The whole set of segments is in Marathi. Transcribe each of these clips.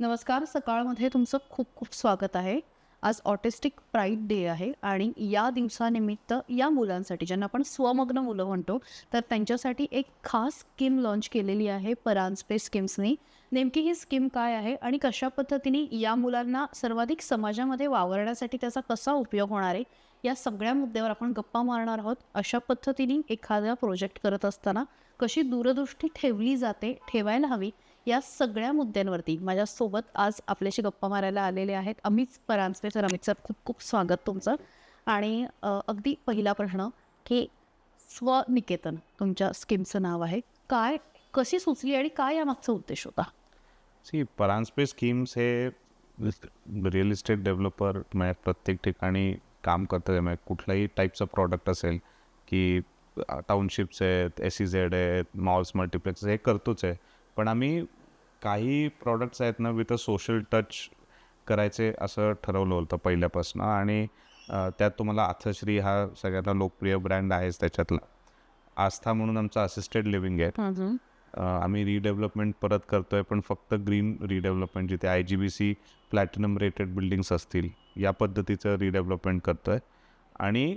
नमस्कार सकाळमध्ये तुमचं खूप खूप स्वागत आहे. आज ऑटिस्टिक प्राईड डे आहे आणि या दिवसानिमित्त या मुलांसाठी ज्यांना आपण स्वमग्न मुलं म्हणतो तर त्यांच्यासाठी एक खास स्कीम लॉन्च केलेली आहे परांजपे स्कीम्सनी. नेमकी ही स्कीम काय आहे आणि कशा पद्धतीने या मुलांना सर्वाधिक समाजामध्ये वावरण्यासाठी त्याचा कसा उपयोग होणार आहे या सगळ्या मुद्द्यावर आपण गप्पा मारणार आहोत. अशा पद्धतीने एखादा प्रोजेक्ट करत असताना कशी दूरदृष्टी ठेवली जाते ठेवायला हवी या सगळ्या मुद्द्यांवरती माझ्यासोबत आज आपल्याशी गप्पा मारायला आलेले आहेत अमित परांजपे सर. अमित सर खूप खूप स्वागत तुमचं. आणि अगदी पहिला प्रश्न की स्वनिकेतन तुमच्या स्कीमचं नाव आहे. काय कशी सुचली आणि काय यामागचा उद्देश होता? सी परांजपे स्कीम्स हे रिअल इस्टेट डेव्हलपर म्हणजे प्रत्येक ठिकाणी काम करतं म्हणजे कुठलाही टाईपचं प्रॉडक्ट असेल की टाउनशिप्स आहेत एस सी झेड आहेत मॉल्स मल्टिप्लेक्स हे करतोच आहे. पण आम्ही काही प्रॉडक्ट्स आहेत ना विथ अ सोशल टच करायचे असं ठरवलं होतं पहिल्यापासून. आणि त्यात तुम्हाला आथश्री हा सगळ्यांना लोकप्रिय ब्रँड आहेच त्याच्यातला. आस्था म्हणून आमचा असिस्टेड लिव्हिंग आहे. आम्ही रिडेव्हलपमेंट परत करतोय पण फक्त ग्रीन रिडेव्हलपमेंट जिथे I G B C platinum rated buildings असतील या पद्धतीचं रिडेव्हलपमेंट करतोय. आणि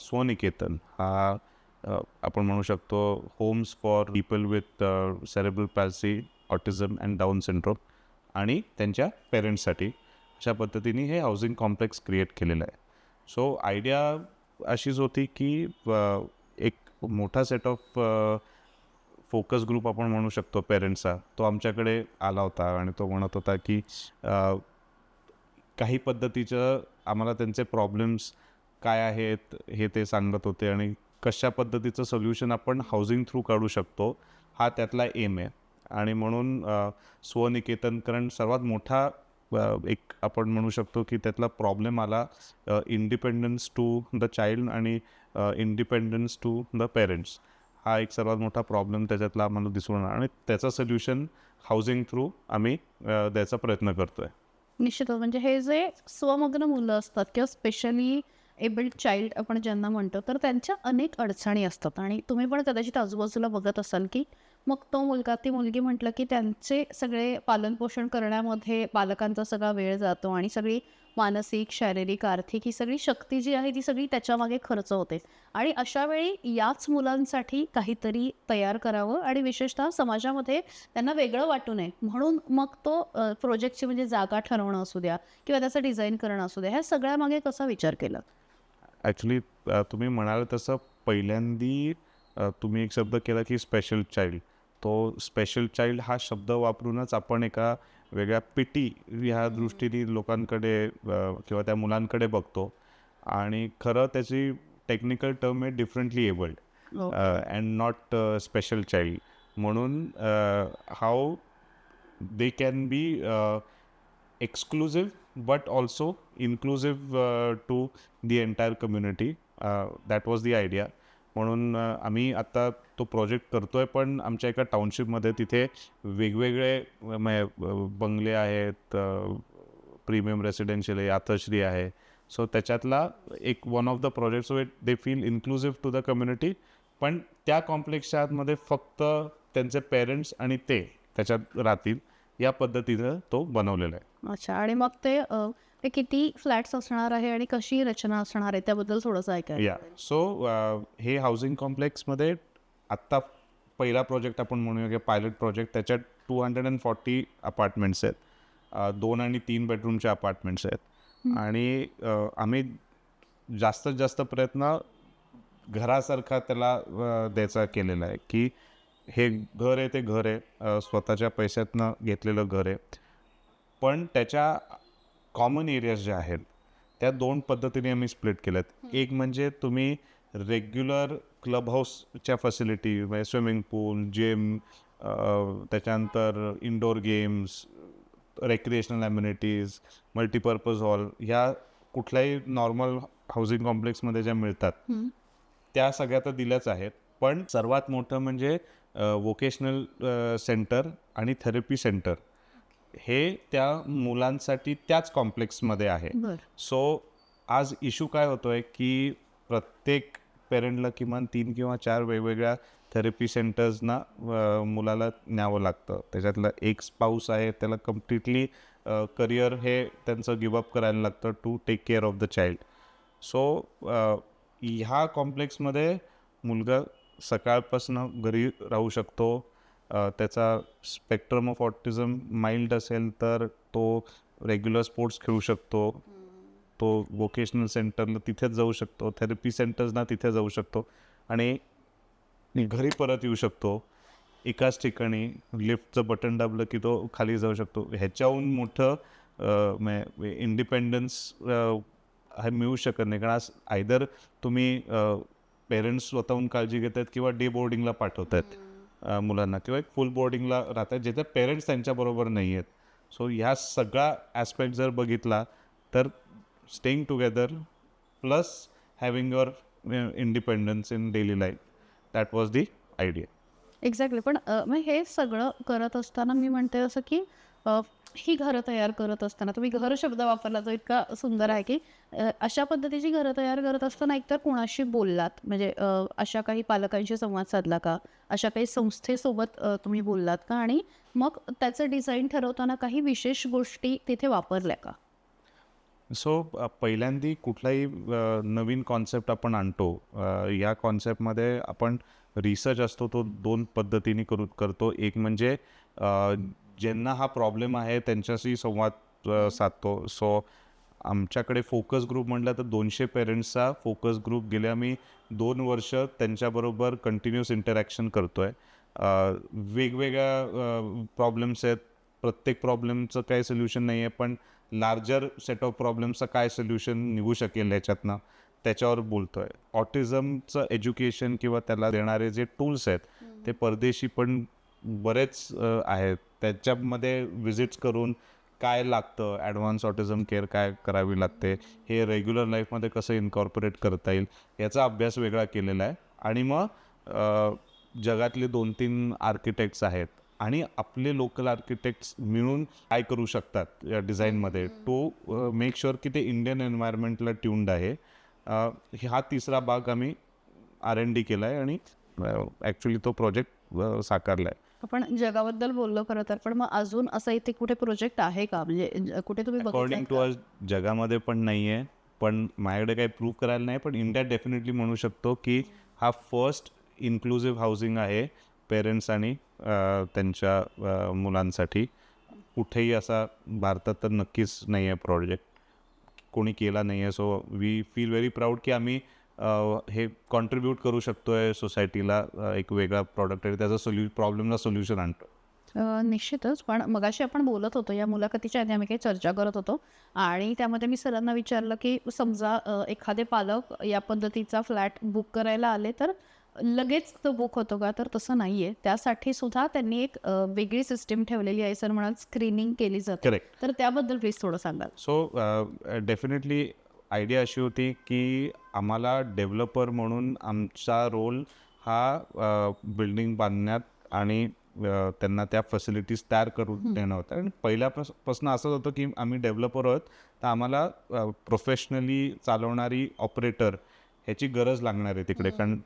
स्वनिकेतन हा आपण म्हणू शकतो homes for people with cerebral palsy autism and down syndrome आणि त्यांच्या पेरेंट्ससाठी अशा पद्धतीने हे हाऊसिंग कॉम्प्लेक्स क्रिएट केलेलं आहे. सो आयडिया अशीच होती की एक मोठा सेट ऑफ फोकस ग्रुप आपण म्हणू शकतो पेरेंट्सचा तो आमच्याकडे आला होता आणि तो म्हणत होता की काही पद्धतीचं आम्हाला त्यांचे प्रॉब्लेम्स काय आहेत हे ते सांगत होते आणि कशा पद्धतीचं सोल्युशन आपण हाऊसिंग थ्रू काढू शकतो हा त्यातला एम आहे. आणि म्हणून स्वनिकेतनकरण स्वनिकेतन कारण सर्वात मोठा एक आपण म्हणू शकतो की त्यातला प्रॉब्लेम आला इंडिपेंडन्स टू द चाइल्ड आणि इंडिपेंडन्स टू द पेरेंट्स हा एक सर्वात मोठा प्रॉब्लेम त्याच्यातला आम्हाला दिसून आला आणि त्याचं सोल्युशन हाऊसिंग थ्रू आम्ही द्यायचा प्रयत्न करतोय. निश्चितच म्हणजे हे जे स्वमग्न मुलं असतात किंवा स्पेशली एबल्ड चाइल्ड आपण ज्यांना म्हणतो तर त्यांच्या अनेक अडचणी असतात. आणि तुम्ही पण कदाचित आजूबाजूला बघत असाल की मग तो मुलगा ती मुलगी म्हटलं की त्यांचे सगळे पालनपोषण करण्यामध्ये पालकांचा सगळा वेळ जातो आणि सगळी मानसिक शारीरिक आर्थिक ही सगळी शक्ती जी आहे ती सगळी त्याच्यामागे खर्च होते. आणि अशा वेळी याच मुलांसाठी काहीतरी तयार करावं आणि विशेषतः समाजामध्ये त्यांना वेगळं वाटू नये. म्हणून मग तो प्रोजेक्टची म्हणजे जागा ठरवणं असू द्या किंवा त्याचं डिझाईन करणं असू द्या ह्या सगळ्यामागे कसा विचार केला? ॲक्च्युली तुम्ही म्हणाल तसं पहिल्यांदी तुम्ही एक शब्द केला की स्पेशल चाइल्ड तो स्पेशल चाइल्ड हा शब्द वापरूनच आपण एका वेगळ्या पिटी ह्या दृष्टीने लोकांकडे किंवा त्या मुलांकडे बघतो. आणि खरं त्याची टेक्निकल टर्म आहे differently abled. And not special child म्हणून how they can be also inclusive uh, to the entire community. uh, that was the idea. म्हणून आम्ही आत्ता तो प्रोजेक्ट करतो आहे पण आमच्या एका टाउनशिपमध्ये तिथे वेगवेगळे म्हणजे, बंगले आहेत प्रीमियम रेसिडेन्शियल आहे आथश्री आहे. सो त्याच्यातला एक one of the project so it they feel inclusive to the community पण त्या कॉम्प्लेक्सच्या आतमध्ये फक्त त्यांचे पेरेंट्स आणि ते त्याच्यात राहतील या पद्धतीनं तो बनवलेला आहे. अच्छा आणि मग ते ते किती फ्लॅट्स असणार आहे आणि कशी रचना असणार आहे त्याबद्दल थोडंसं ऐकायला या. सो हे हाऊसिंग कॉम्प्लेक्समध्ये आत्ता पहिला प्रोजेक्ट आपण म्हणूया की पायलट प्रोजेक्ट त्याच्यात two hundred and forty apartments आहेत. अ, दोन आणि तीन बेडरूमचे अपार्टमेंट्स आहेत. आणि अ, आम्ही जास्तीत जास्त प्रयत्न घरासारखा त्याला द्यायचा केलेला आहे की हे घर आहे ते घर आहे. स्वतःच्या पैशातनं घेतलेलं घर आहे. पण त्याच्या कॉमन एरियाज ज्या आहेत त्या दोन पद्धतीने आम्ही स्प्लिट केल्यात एक म्हणजे तुम्ही रेग्युलर क्लब हाऊसच्या फॅसिलिटी म्हणजे स्विमिंग पूल जिम त्याच्यानंतर indoor games recreational amenities multipurpose hall ह्या कुठल्याही नॉर्मल हाऊसिंग कॉम्प्लेक्समध्ये ज्या मिळतात. त्या सगळ्या तर दिल्याच आहेत. पण सर्वात मोठं म्हणजे वोकेशनल सेंटर आणि थेरपी सेंटर हे त्या मुलांसाठी त्याच कॉम्प्लेक्समध्ये आहे. सो आज इश्यू काय होतोय की प्रत्येक पेरेंटला किमान तीन किंवा चार वेगवेगळ्या थेरपी सेंटर्सना मुलाला न्यावं लागतं. त्याच्यातलं एक स्पाऊस आहे त्याला कम्प्लिटली करिअर हे त्यांचं गिवअप करायला लागतं to take care of the child so ह्या कॉम्प्लेक्समध्ये मुलगा सकाळपासून घरी राहू शकतो त्याचा स्पेक्ट्रम ऑफ ऑटिझम माइल्ड असेल तर तो रेग्युलर स्पोर्ट्स खेळू शकतो. तो वोकेशनल सेंटरला तिथेच जाऊ शकतो. थेरपी सेंटर्सना तिथे जाऊ शकतो. आणि घरी परत येऊ शकतो. एकाच ठिकाणी लिफ्टचं बटन दाबलं की तो खाली जाऊ शकतो. ह्याच्याहून मोठं इंडिपेंडन्स हे मिळू शकत नाही. कारण आज आयदर तुम्ही पेरेंट्स स्वतःहून काळजी घेत आहेत किंवा डे बोर्डिंगला पाठवत आहेत मुलांना किंवा एक फुल बोर्डिंगला राहतात जिथे पेरेंट्स त्यांच्याबरोबर नाही आहेत. सो ह्या सगळा ॲस्पेक्ट जर बघितला तर staying together plus having your independence in daily life that was the idea exactly पण मग हे सगळं करत असताना मी म्हणते असं की ही घरं तयार करत असताना तुम्ही घर शब्द वापरला तो इतका सुंदर आहे की अशा पद्धतीची घरं तयार करत असताना एकतर कोणाशी बोललात? म्हणजे अशा काही पालकांशी संवाद साधला का? अशा काही संस्थेसोबत तुम्ही बोललात का? आणि मग त्याचं डिझाईन ठरवताना काही विशेष गोष्टी तिथे वापरल्या का? सो अ, पहिल्यांदी कुठलाही नवीन कॉन्सेप्ट आपण आणतो या कॉन्सेप्टमध्ये आपण रिसर्च असतो तो दोन पद्धतीने करू करतो. एक म्हणजे ज्यांना हा प्रॉब्लेम आहे त्यांच्याशी संवाद साधतो. सो आमच्याकडे फोकस ग्रुप म्हटलं तर दोनशे पेरेंट्सचा फोकस ग्रुप गेले आम्ही दोन वर्ष त्यांच्याबरोबर कंटिन्युअस इंटरॅक्शन करतो आहे वेगवेगळ्या प्रॉब्लेम्स आहेत. प्रत्येक प्रॉब्लेमचं काही सोल्युशन नाही आहे पण लार्जर सेट ऑफ प्रॉब्लेम्सचं काय सोल्युशन निघू शकेल याच्यातनं त्याच्यावर बोलतो आहे ऑटिझमचं एज्युकेशन किंवा त्याला देणारे जे टूल्स आहेत ते परदेशी पण बरेच आहेत. त्याच्यामध्ये विजिट्स करून काय लागतं? ॲडव्हान्स ऑटिझम केअर काय करावी लागते? हे रेग्युलर लाईफमध्ये कसं इन्कॉर्पोरेट करता येईल? याचा अभ्यास वेगळा केलेला आहे. आणि मग जगातले दोन तीन आर्किटेक्ट्स आहेत. आणि आपले लोकल आर्किटेक्ट्स मिळून काय करू शकतात या डिझाईनमध्ये टू मेक शुअर की ते इंडियन एन्व्हायरमेंटला ट्यून्ड आहे. हा तिसरा भाग आम्ही आर एन डी केला आहे आणि ॲक्च्युली तो प्रोजेक्ट साकारला आहे आपण जगाबद्दल बोललो खरं तर पण मग अजून असं इथे कुठे प्रोजेक्ट आहे का? म्हणजे कुठे तुम्ही अकॉर्डिंग टू अस जगामध्ये पण नाही आहे पण माझ्याकडे काही प्रूव्ह करायला नाही पण इंडिया डेफिनेटली म्हणू शकतो की हा फर्स्ट इन्क्लुझिव्ह हाऊसिंग आहे पेरेंट्स आणि त्यांच्या मुलांसाठी. कुठेही असा भारतात तर नक्कीच नाही आहे प्रॉजेक्ट कोणी केला नाही आहे so we feel very proud की आम्ही हे कॉन्ट्रीब्यूट करू शकतो आहे सोसायटीला एक वेगळा प्रॉडक्ट आहे त्याचा सोल्यू प्रॉब्लेमला सोल्युशन आणतो. निश्चितच. पण मगाशी आपण बोलत होतो या मुलाखतीच्या आधी आम्ही काही चर्चा करत होतो. आणि त्यामध्ये मी सरांना विचारलं की समजा एखादे पालक या पद्धतीचा फ्लॅट बुक करायला आले तर लगेच तो बुक होतो का? तर तसं नाही आहे त्यासाठी सुद्धा त्यांनी एक वेगळी सिस्टीम ठेवलेली आहे सर म्हणाल स्क्रीनिंग केली जाते. तर त्याबद्दल प्लीज थोडं सांगाल. सो डेफिनेटली आयडिया अशी होती की आम्हाला डेव्हलपर म्हणून आमचा रोल हा बिल्डिंग बांधण्यात आणि त्यांना त्या फॅसिलिटीज तयार करून देणं होतं. आणि पहिल्यापासून असंच होतं की आम्ही डेव्हलपर आहोत तर आम्हाला प्रोफेशनली चालवणारी ऑपरेटर ह्याची गरज लागणार आहे तिकडे. कारण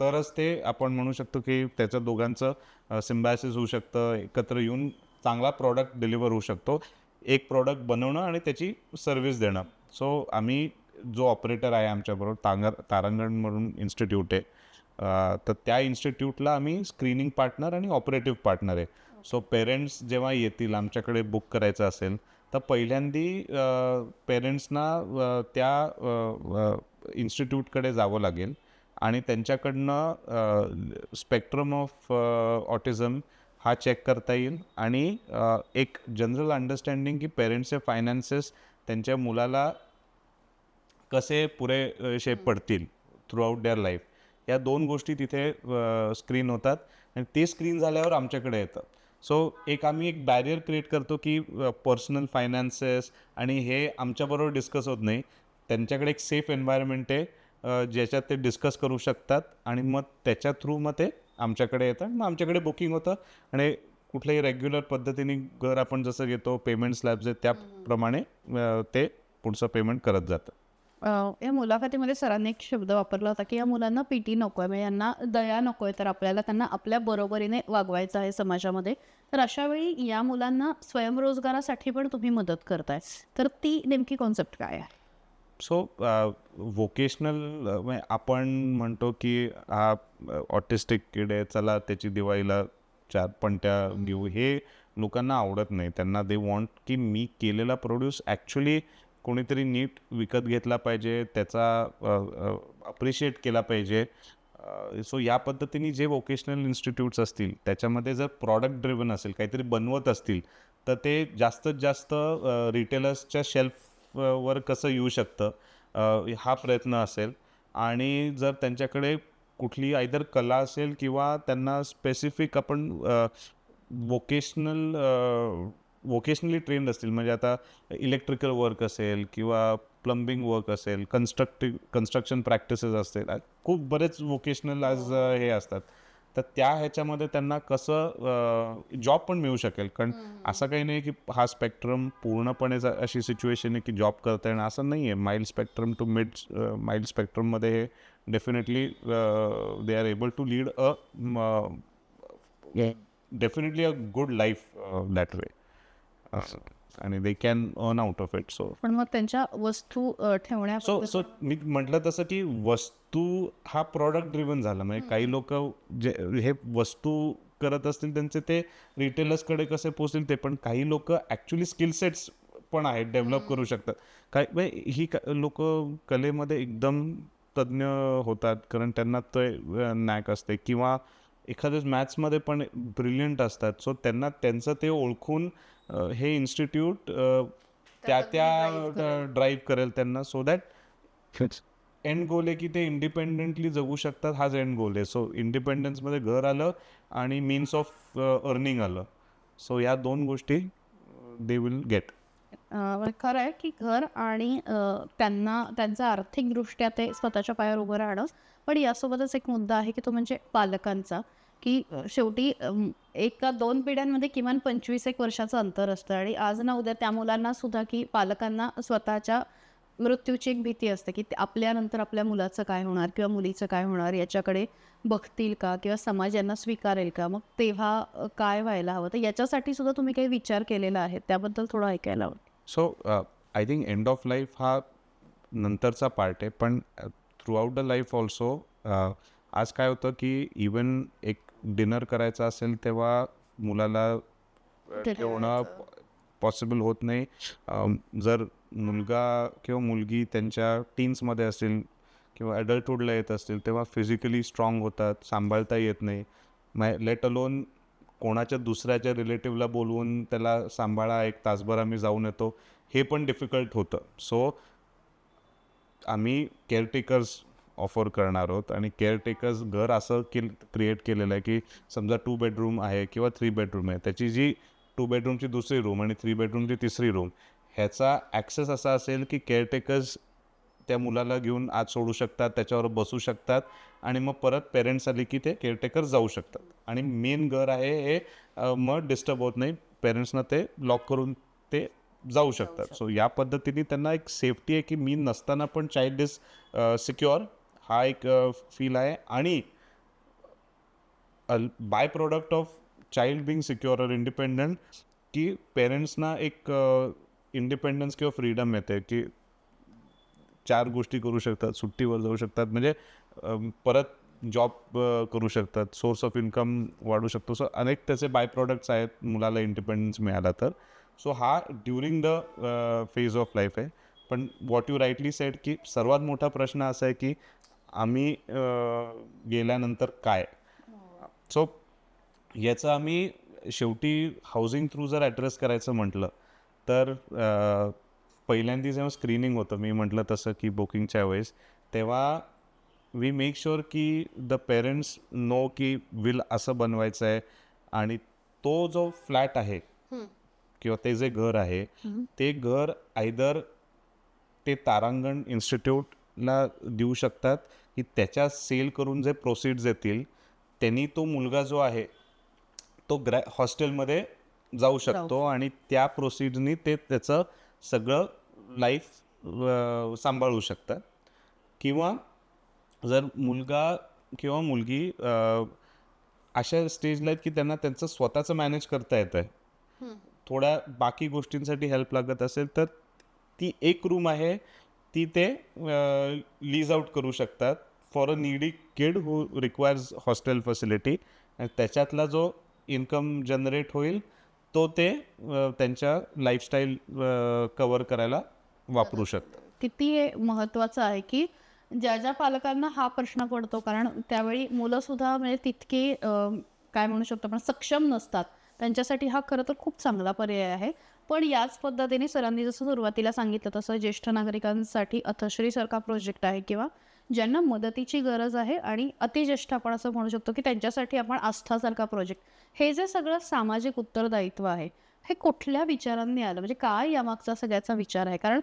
तरच ते आपण म्हणू शकतो की त्याचं दोघांचं सिम्बायसिस होऊ शकतं एकत्र येऊन चांगला प्रॉडक्ट डिलिव्हर होऊ शकतो. एक प्रॉडक्ट बनवणं आणि त्याची सर्व्हिस देणं. सो आम्ही जो ऑपरेटर आहे आमच्याबरोबर तांगर तारांगण म्हणून इन्स्टिट्यूट आहे तर त्या इन्स्टिट्यूटला आम्ही स्क्रीनिंग पार्टनर आणि ऑपरेटिव्ह पार्टनर आहे. सो पेरेंट्स जेव्हा येतील आमच्याकडे बुक करायचं असेल तर पहिल्यांदी पेरेंट्सना त्या इन्स्टिट्यूटकडे जावं लागेल. आणि त्यांच्याकडनं स्पेक्ट्रम ऑफ ऑटिझम हा चेक करता येईल. आणि एक जनरल अंडरस्टँडिंग की पेरेंट्सचे फायनान्सेस त्यांच्या मुलाला कसे पुरे शेप पडतील थ्रू आउट देअर लाईफ या दोन गोष्टी तिथे स्क्रीन होतात आणि ते स्क्रीन झाल्यावर आमच्याकडे येतं. सो एक आम्ही एक बॅरियर क्रिएट करतो की पर्सनल फायनान्सेस आणि हे आमच्याबरोबर डिस्कस होत नाही. त्यांच्याकडे एक सेफ एन्व्हायरमेंट आहे ज्याच्यात ते डिस्कस करू शकतात आणि मग त्याच्या थ्रू मग ते आमच्याकडे येतात मग आमच्याकडे बुकिंग होतं. आणि कुठल्याही रेग्युलर पद्धतीने घर आपण जसं घेतो पेमेंट स्लॅब्स आहेत त्याप्रमाणे ते पुढचं पेमेंट करत जातं. अं, या मुलाखतीमध्ये सरांनी एक शब्द वापरला होता की या मुलांना पीटी नको आहे म्हणजे यांना दया नको आहे तर आपल्याला त्यांना आपल्या बरोबरीने वागवायचं आहे समाजामध्ये. तर अशा वेळी या मुलांना स्वयंरोजगारासाठी पण तुम्ही मदत करताय. तर ती नेमकी कॉन्सेप्ट काय आहे? सो वोकेशनल आपण म्हणतो की हा ऑटिस्टिक किड आहे चला त्याची दिवाळीला चार पणत्या घेऊ. हे लोकांना आवडत नाही. त्यांना दे वॉन्ट की मी केलेला प्रोड्यूस ॲक्च्युली कोणीतरी नीट विकत घेतला पाहिजे त्याचा अप्रिशिएट केला पाहिजे. सो या पद्धतीने जे वोकेशनल इन्स्टिट्यूट्स असतील त्याच्यामध्ये जर प्रॉडक्ट ड्रिव्हन असेल काहीतरी बनवत असतील तर ते जास्तीत जास्त रिटेलर्सच्या शेल्फवर कसं येऊ शकतं हा प्रयत्न असेल. आणि जर त्यांच्याकडे कुठली आयदर कला असेल किंवा त्यांना स्पेसिफिक आपण वोकेशनल वोकेशनली ट्रेंड असतील. म्हणजे आता इलेक्ट्रिकल वर्क असेल किंवा प्लंबिंग वर्क असेल कन्स्ट्रक्टिव्ह कन्स्ट्रक्शन प्रॅक्टिसेस असतील. खूप बरेच वोकेशनल आज हे असतात. तर त्या ह्याच्यामध्ये त्यांना कसं जॉब पण मिळू शकेल. कारण असं काही नाही की हा स्पेक्ट्रम पूर्णपणे ज- अशी सिच्युएशन आहे की जॉब करता येणं असं नाही आहे mild spectrum to mid mild स्पेक्ट्रममध्ये हे definitely they are able to lead a definitely a good life that way आणि they can earn out of it so पण मग त्यांच्या वस्तू ठेवण्या सो सो मी म्हटलं तसं की वस्तू हा प्रॉडक्ट ड्रिव्हन झाला. म्हणजे काही लोक जे हे वस्तू करत असतील त्यांचे ते रिटेलर्सकडे कसे पोचतील ते पण काही लोक ॲक्च्युली स्किल सेट्स पण आहेत डेव्हलप करू शकतात. काही म्हणजे ही लोक कलेमध्ये एकदम तज्ज्ञ होतात कारण त्यांना ते नॅक असते. किंवा एखाद्या मॅथ्समध्ये पण ब्रिलियंट असतात. सो त्यांना त्यांचं ते ओळखून हे इन्स्टिट्यूट त्या त्या ड्राईव्ह करेल त्यांना सो दॅट एंड गोल आहे की ते इंडिपेंडेंटली जगू शकतात हाच एंड गोल आहे. सो इंडिपेंडन्समध्ये घर आलं आणि मीन्स ऑफ अर्निंग आलं. सो या दोन गोष्टी दे विल गेट खरं आहे की घर आणि त्यांना त्यांचं आर्थिकदृष्ट्या ते स्वतःच्या पायावर उभं राहणं पण यासोबतच एक मुद्दा आहे की तो म्हणजे पालकांचा. की शेवटी एका दोन पिढ्यांमध्ये किमान पंचवीस एक वर्षाचं अंतर असतं आणि आज ना उद्या त्या मुलांना सुद्धा की पालकांना स्वतःच्या मृत्यूची एक भीती असते की ते आपल्यानंतर आपल्या मुलाचं काय होणार किंवा मुलीचं काय होणार याच्याकडे बघतील का किंवा समाज यांना स्वीकारेल का? मग तेव्हा काय व्हायला हवं? तर याच्यासाठी सुद्धा तुम्ही काही विचार केलेला आहे. त्याबद्दल थोडं ऐकायला हवं so I think end of life हा नंतरचा पार्ट आहे. पण throughout the life also आज काय होतं की इवन एक डिनर करायचा असेल तेव्हा मुलाला ठेवणं पॉसिबल होत नाही. जर मुलगा किंवा मुलगी त्यांच्या टीन्समध्ये असेल किंवा ॲडल्टहूडला येत असतील तेव्हा फिजिकली स्ट्रॉंग होतात सांभाळता येत नाही. माय लेट अलोन कोणाच्या दुसऱ्याच्या रिलेटिव्हला बोलवून त्याला सांभाळा एक तासभर आम्ही जाऊन येतो. हे पण डिफिकल्ट होतं. सो आम्ही केअरटेकर्स ऑफर करणार आहोत. आणि केअरटेकर्स घर असं के क्रिएट केलेलं आहे की समजा टू बेडरूम आहे किंवा थ्री बेडरूम आहे त्याची जी टू बेडरूमची दुसरी रूम आणि थ्री बेडरूमची तिसरी रूम ह्याचा ॲक्सेस असा असेल की केअरटेकर्स त्या मुलाला घेऊन आत सोडू शकतात त्याच्यावर बसू शकतात आणि मग परत पेरेंट्स आले की ते केअरटेकर जाऊ शकतात. आणि मेन घर आहे हे मग डिस्टर्ब होत नाही. पेरेंट्सना ते लॉक करून ते जाऊ शकतात. सो या पद्धतीने त्यांना एक सेफ्टी आहे की मी नसताना पण चाइल्ड इज सिक्युअर हा एक फील आहे. आणि by product of child being secure और इंडिपेंडंट की पेरेंट्सना एक इंडिपेंडन्स किंवा फ्रीडम येते की चार गोष्टी करू शकतात सुट्टीवर जाऊ शकतात म्हणजे परत जॉब करू शकतात सोर्स ऑफ इन्कम वाढू शकतो. सो अनेक त्याचे बाय प्रोडक्ट्स आहेत मुलाला इंडिपेंडन्स मिळाला तर. सो हा during the phase of life आहे. पण वॉट यू राईटली सेड की सर्वात मोठा प्रश्न असा आहे की आम्ही गेल्यानंतर काय? सो याचं आम्ही शेवटी हाऊसिंग थ्रू जर ॲड्रेस करायचं म्हटलं तर पहिल्यांदा जेव्हा स्क्रीनिंग होतं मी म्हटलं तसं की बुकिंगच्या वेळेस तेव्हा वी मेक शुअर की द पेरेंट्स नो की विल असं बनवायचं आहे आणि तो जो फ्लॅट आहे किंवा ते जे घर आहे ते घर आयदर ते तारांगण इन्स्टिट्यूटला देऊ शकतात की त्याच्या सेल करून जे प्रोसिड्स येतील त्यांनी तो मुलगा जो आहे तो ग्रॅ हॉस्टेलमध्ये जाऊ शकतो आणि त्या प्रोसिड्सनी ते त्याचं सगळं लाईफ सांभाळू शकतात. किंवा जर मुलगा किंवा मुलगी अशा स्टेजला आहेत की त्यांना त्यांचं स्वतःचं मॅनेज करता येतं आहे. थोड्या बाकी गोष्टींसाठी हेल्प लागत असेल तर ती एक रूम आहे ती ते लीज आउट करू शकतात. For a needy kid who requires hostel facility आणि त्याच्यातला जो इन्कम जनरेट होईल तो ते त्यांच्या लाईफस्टाईल कवर करायला वापरू शकतात. किती हे महत्त्वाचं आहे की ज्या ज्या पालकांना हा प्रश्न पडतो कारण त्यावेळी मुलंसुद्धा म्हणजे तितके काय म्हणू शकतो आपण सक्षम नसतात. त्यांच्यासाठी हा खरं तर खूप चांगला पर्याय आहे. पण याच पद्धतीने सरांनी जसं सुरुवातीला सांगितलं तसं ज्येष्ठ नागरिकांसाठी अथश्रीसारखा प्रोजेक्ट आहे किंवा ज्यांना मदतीची गरज आहे आणि अतिज्येष्ठ आपण असं म्हणू शकतो की त्यांच्यासाठी आपण आस्थासारखा प्रोजेक्ट हे जे सगळं सामाजिक उत्तरदायित्व आहे हे कुठल्या विचारांनी आलं? म्हणजे काय यामागचा सगळ्याचा विचार आहे? कारण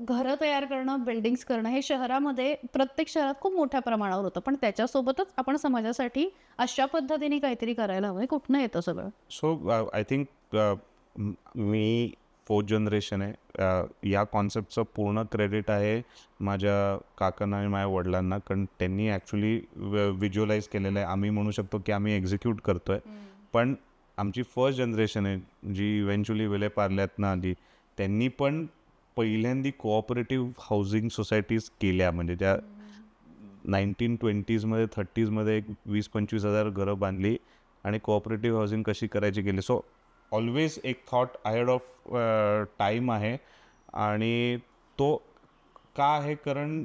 घरं तयार करणं बिल्डिंग्स करणं हे शहरामध्ये प्रत्येक शहरात खूप मोठ्या प्रमाणावर होतं. पण त्याच्यासोबतच आपण समाजासाठी अशा पद्धतीने काहीतरी करायला हवं. हे कुठनं येतं सगळं? सो आय थिंक मी फोर्थ जनरेशन आहे. या कॉन्सेप्टचं पूर्ण क्रेडिट आहे माझ्या काकांना आणि माझ्या वडिलांना. कारण त्यांनी ॲक्च्युली विज्युअलाइज केलेलं आहे. आम्ही म्हणू शकतो की आम्ही एक्झिक्यूट करतो आहे पण आमची फर्स्ट जनरेशन आहे जी इव्हेंच्युअली विले पार्ल्यातनं आली त्यांनी पण पहिल्यांदी कोऑपरेटिव्ह हाऊसिंग सोसायटीज केल्या. म्हणजे त्या नाईन्टीन ट्वेंटीजमध्ये थर्टीजमध्ये एक वीस पंचवीस हजार घरं बांधली आणि कोऑपरेटिव्ह हाऊसिंग कशी करायची गेली सो ऑलवेज एक थॉट अहेड ऑफ टाईम आहे. आणि तो का आहे? कारण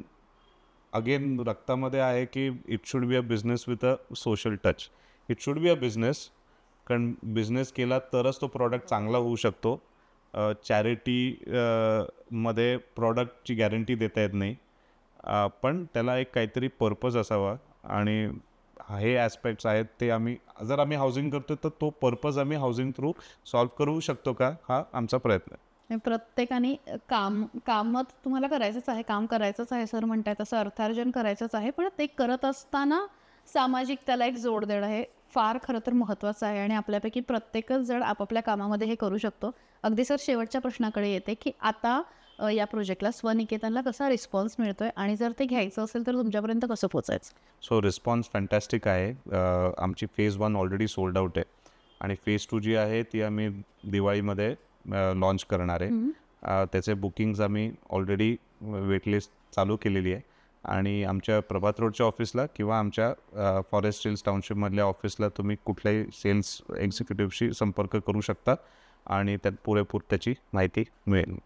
अगेन रक्तामध्ये आहे की it should be a business with a social touch it should be a business कारण बिझनेस केला तरच तो प्रॉडक्ट चांगला होऊ शकतो. चॅरिटी मध्ये प्रॉडक्टची गॅरंटी देता येत नाही. पण त्याला एक काहीतरी पर्पज असावा. आणि हे ॲस्पेक्ट्स आहेत ते आम्ही जर आम्ही हाऊसिंग करतो तर तो पर्पज आम्ही हाऊसिंग थ्रू सॉल्व करू शकतो का? हा आमचा प्रयत्न आहे. प्रत्येकाने काम कामात तुम्हाला करायचंच आहे काम करायचंच आहे सर म्हणताय तसं अर्थार्जन करायचंच आहे पण ते करत असताना सामाजिक त्याला एक जोड देणं हे फार खरं तर महत्त्वाचं आहे आणि आपल्यापैकी प्रत्येकच जण आपापल्या कामामध्ये हे करू शकतो. अगदी सर शेवटच्या प्रश्नाकडे येते की आता या प्रोजेक्टला स्वनिकेतनला कसा रिस्पॉन्स मिळतोय आणि जर ते घ्यायचं असेल तर तुमच्यापर्यंत कसं पोचायचं सो रिस्पॉन्स फॅन्टॅस्टिक आहे. आमची phase one already sold out आहे. आणि फेज टू जी आहे ती आम्ही दिवाळीमध्ये लॉन्च करणार आहे. त्याचे बुकिंग्ज आम्ही ऑलरेडी वेटलिस्ट चालू केलेली आहे. आणि आमच्या प्रभात रोडच्या ऑफिसला किंवा आमच्या फॉरेस्ट हिल्स टाउनशिपमधल्या ऑफिसला तुम्ही कुठल्याही सेल्स एक्झिक्युटिव्हशी संपर्क करू शकता. आणि त्यात पुरेपूर त्याची माहिती मिळेल.